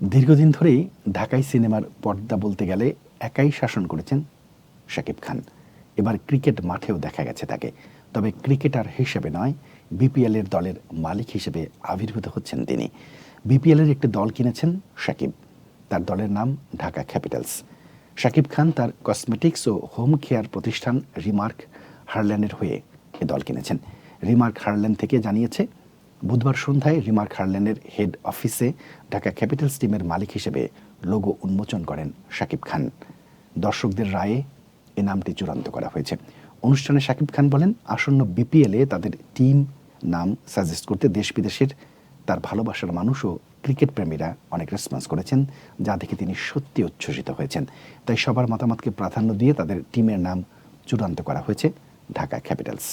দীর্ঘদিন ধরেই ঢাকাই সিনেমার পর্দা বলতে গেলে একাই শাসন করেছেন শাকিব খান। এবার ক্রিকেট মাঠেও দেখা গেছে তাকে। তবে ক্রিকেটার হিসেবে নয়, বিপিএলের দলের মালিক হিসেবে আবির্ভূত হচ্ছেন তিনি। বিপিএলের একটি দল কিনেছেন শাকিব। তার দলের নাম ঢাকা ক্যাপিটালস। শাকিব খান তার কসমেটিক্স ও হোম কেয়ার প্রতিষ্ঠান রিমার্ক হারল্যান্ডের হয়ে এ দল কিনেছেন। রিমার্ক হারল্যান্ড থেকে জানিয়েছে বুধবার সন্ধ্যায় রিমার্ক হারল্যান্ডের হেড অফিসে ঢাকা ক্যাপিটালস টিমের মালিক হিসেবে লোগো উন্মোচন করেন শাকিব খান। দর্শকদের রায়ে এ নামটি চূড়ান্ত করা হয়েছে। অনুষ্ঠানে শাকিব খান বলেন, আসন্ন বিপিএলে তাদের টিম নাম সাজেস্ট করতে দেশ বিদেশের তার ভালোবাসার মানুষ ও ক্রিকেট প্রেমীরা অনেক রেসপন্স করেছেন, যা দেখে তিনি সত্যি উচ্ছ্বসিত হয়েছেন। তাই সবার মতামতকে প্রাধান্য দিয়ে তাদের টিমের নাম চূড়ান্ত করা হয়েছে ঢাকা ক্যাপিটালস।